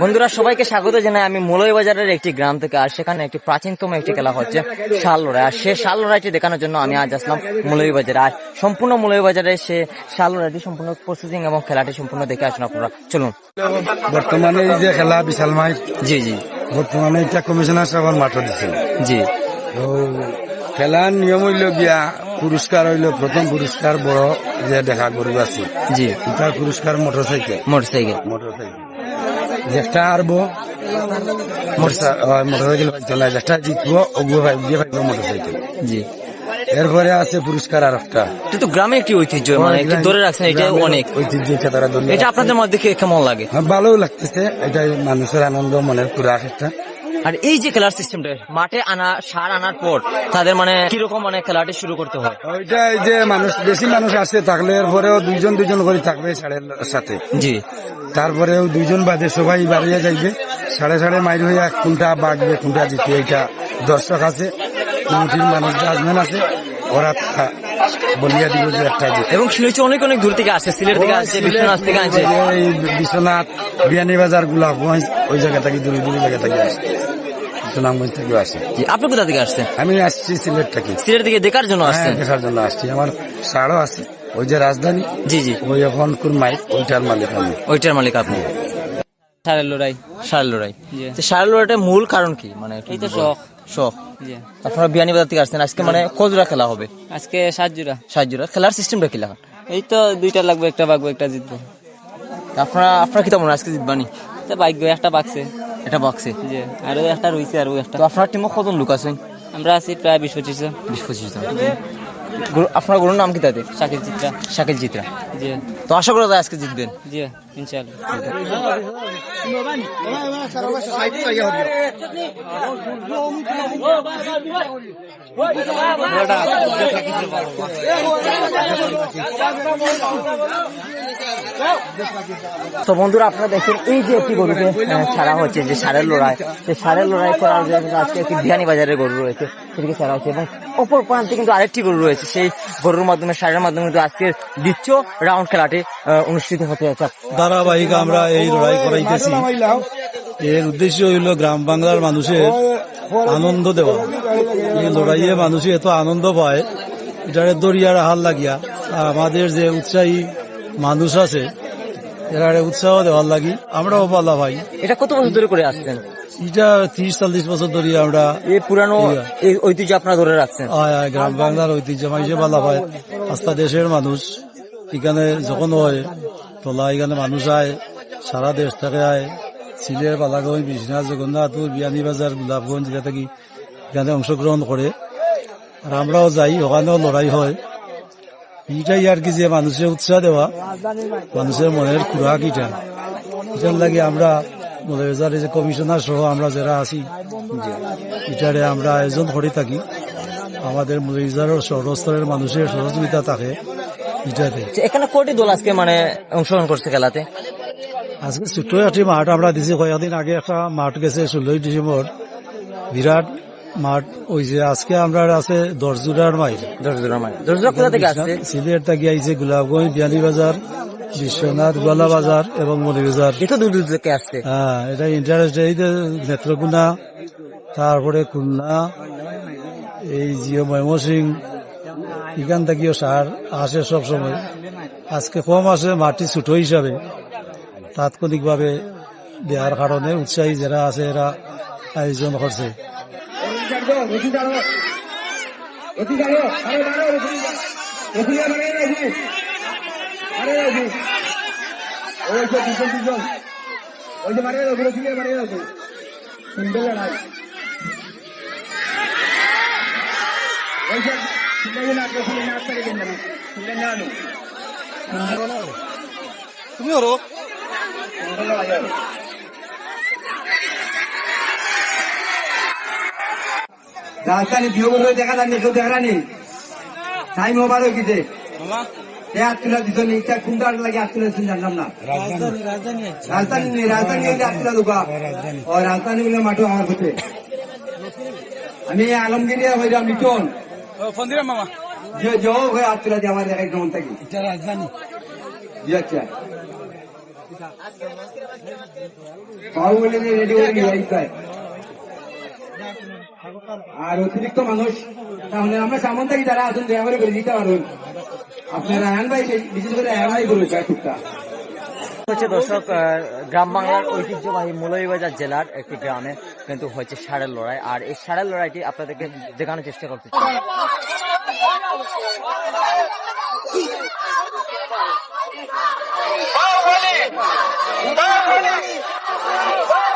বন্ধুরা সবাইকে স্বাগত জানাই আমি মুলই বাজারের একটি গ্রাম থেকে আর সেখানে একটি প্রাচীনতম একটি খেলা হচ্ছে শাল লড়াই। আর সে শাল লড়াইটি দেখানোর জন্য আমি আজ আসলাম মুলই বাজারে। আর সম্পূর্ণ মুলই বাজারে সে শাল লড়াইটি সম্পূর্ণ প্রসেসিং এবং খেলাটি সম্পূর্ণ দেখে আসুন আপনারা। চলুন। বর্তমানে এই যে খেলা বিশাল মাইর জি জি। বর্তমানে এটা কমিশনার সাহেবের মাঠে দিচ্ছে জি। খেলার নিয়ম হইল গিয়া পুরস্কার হইল প্রথম পুরস্কার বড় যে দেখা গরু আছে। জি। তার পুরস্কার motor cycle motor cycle motor cycle যেটা আরবো মোটর সাইকেল পাইতো না জিতবো ওগুলো দিয়ে পাইব মোটর সাইকেল জি। এরপরে আছে পুরস্কার আর একটা এটা তো গ্রামে একটি ঐতিহ্য মানে একটি ধরে রাখছেন এটা অনেক। ঐতিহ্য তারা এটা আপনাদের মধ্যে কেমন লাগে? হ্যাঁ, ভালো লাগতেছে এটা মানুষের আনন্দ মনের পুরা একটা। আর এই যে খেলার সিস্টেমটা মাঠে আনা সার আনার পর তাদের মানে কীরকম মানে খেলাটি শুরু করতে হয়? ওইটা এই যে মানুষ বেশি মানুষ আসে থাকলে এরপরেও দুইজন দুইজন করে থাকবে সাড়ে সাথে। জি। তারপরেও দুইজন বাদে সবাই বাড়িয়ে যাইবে। সাড়ে সাড়ে মাইর হইয়া কোনটা বাগবে কোনটা জিতে এইটা দর্শক আছে কমিটির মানুষ জাজমেন্ট আছে ওরা বলিয়া দিব যে একটা জিতে এবং শুনেছি অনেক অনেক দূর থেকে আসে সিলেট থেকে আসছে বিশ্বনাথ থেকে আসছে এই বিশ্বনাথ বিয়ানীবাজার গোলাপগঞ্জ ওই জায়গা থেকে দূরে দূরে জায়গা থেকে আসে। সুনামগঞ্জ থেকে আসে। জি, আপনি কোথা থেকে আসছেন? আমি আসছি সিলেট থেকে। সিলেট থেকে দেখার জন্য হ্যাঁ আসছেন দেখার জন্য আসছি। আমার সারও আছে। ওই যে রাজধানী জি জি। ওই এখন কোন মাইক? ওইটার মালিক আমি। ওইটার মালিক আপনি। সারের লড়াই। সার লড়াই। জি। তো লড়াইটার মূল কারণ কি? মানে এই তো শখ। শখ। আপনারা বিয়ানীবাজার থেকে আসছেন আজকে মানে কজোড়া খেলা হবে? আজকে সাত জোড়া। সাহায্যরা খেলার সিস্টেমটা কি এই তো দুইটা লাগবে একটা বাগবো একটা জিতবো। আপনারা আপনারা কি তেমন আজকে জিতবানি তো বাইক একটা বাকছে এটা বাক্সে জি আরও একটা রইছে আরও একটা। আপনার টিমে কজন লোক আছেন? আমরা আছি প্রায় বিশ পঁচিশ জন। বিশ পঁচিশ জন। আপনার গুরুর নাম কি তাতে শাকিল চিত্রা। শাকিল চিত্রা। জি। তো আশা করা যায় আজকে জিতবেন? জি ইনশাল্লাহ তো বন্ধুরা, আপনারা দেখেন এই যে একটি গরুকে ছাড়া হচ্ছে যে সারের লড়াই। সেই সারের লড়াই করার জন্য আজকে একটি বিহানি বাজারের গরু রয়েছে, সেটিকে ছাড়া হচ্ছে। এবং অপর প্রান্তে কিন্তু আরেকটি গরু রয়েছে, সেই গরুর মাধ্যমে, সারের মাধ্যমে কিন্তু আজকের দ্বিতীয় রাউন্ড খেলাটি অনুষ্ঠিত হতে যাচ্ছে। ধারাবাহিক আমরা এই লড়াই করাইতেছি। এর উদ্দেশ্য হইল গ্রাম বাংলার মানুষের আনন্দ দেওয়া। এই লড়াইয়ে মানুষে এত আনন্দ পায় এটারে দরিয়ার হাল লাগিয়া। আর আমাদের যে উৎসাহী মানুষ আছে এরারে উৎসাহ দেওয়ার লাগি। আমরাও পালা ভাই। এটা কত বছর ধরে করে আসছেন? এটা ত্রিশ চল্লিশ বছর ধরে আমরা এই পুরানো এই ঐতিহ্য আপনারা ধরে রাখছেন? গ্রাম বাংলার ঐতিহ্য মাইসে পালা পায় আস্থা দেশের মানুষ। এখানে যখন হয় তোলা এখানে মানুষ আয় সারা দেশ থেকে আয়। সিলেট বালাগঞ্জ বিশ্বনাথ জগন্নাথপুর বিয়ানীবাজার গোলাপগঞ্জ যেটা থেকে এখানে অংশগ্রহণ করে। আর আমরাও যাই, ওখানেও লড়াই হয়। এইটাই আর কি যে মানুষের উৎসাহ দেওয়া, মানুষের মনের খুরাক এটা এটার লাগে আমরা মৌলবাজারের যে কমিশনার সহ আমরা যারা আছি, এটারে আমরা আয়োজন করে থাকি। আমাদের মৌলবাজারের সর্বস্তরের মানুষের সহযোগিতা থাকে এখানে কয়টি দল আজকে মানে অংশগ্রহণ করছে খেলাতে? আজকে ছোট্ট একটি মাঠ আমরা দিছি কয়েকদিন আগে একটা মাঠ গেছে ষোলোই ডিসেম্বর। বিরাট মাঠ ওই যে আজকে আমরা আছে দশ জোড়ার মাইল। সিলেট থেকে আইছে গোলাপগঞ্জ বিয়ানীবাজার বিশ্বনাথ গোয়ালা বাজার এবং আসছে। হ্যাঁ এটা ইন্টারেস্ট এই যে নেত্রকোনা তারপরে খুলনা এই জিও ময়মনসিং এখান থেকেও সার আসে সব সময় আজকে কম আসে মাটি ছোট হিসাবে। তাৎক্ষণিকভাবে দেওয়ার কারণে উৎসাহী যারা আছে এরা আয়োজন করছে। রাজধানী ভিউ করে দেখা যায়নি কেউ দেখা যায়নি? টাইম ওভার হয়ে গেছে। হাত তুলা দিত ইচ্ছা কোনটা লাগে হাত তুলা দিচ্ছেন জানলাম না। রাজধানী রাজধানী হাত তুলা দুকা। ও রাজধানী বলে মাঠো আমার হচ্ছে আমি আলমগিরি হইলাম লিটন। যে যে হয়ে হাত তুলা দিয়ে আমার দেখাই থাকি। রাজধানী। জি আচ্ছা। বাহুবলী রেডি করে নিয়ে আসতে আর অতিরিক্ত মানুষ তাহলে আমরা সামন থেকে যারা আছেন দয়া করে দিতে পারবেন। আপনারা আয়ান ভাই বিশেষ করে আয়ান ভাই করুন টুকটা। হচ্ছে দর্শক আহ, গ্রাম বাংলার ঐতিহ্যবাহী মৌলভীবাজার জেলার একটি গ্রামে কিন্তু হচ্ছে ষাঁড়ের লড়াই। আর এই ষাঁড়ের লড়াইটি আপনাদেরকে দেখানোর চেষ্টা করতে Bye.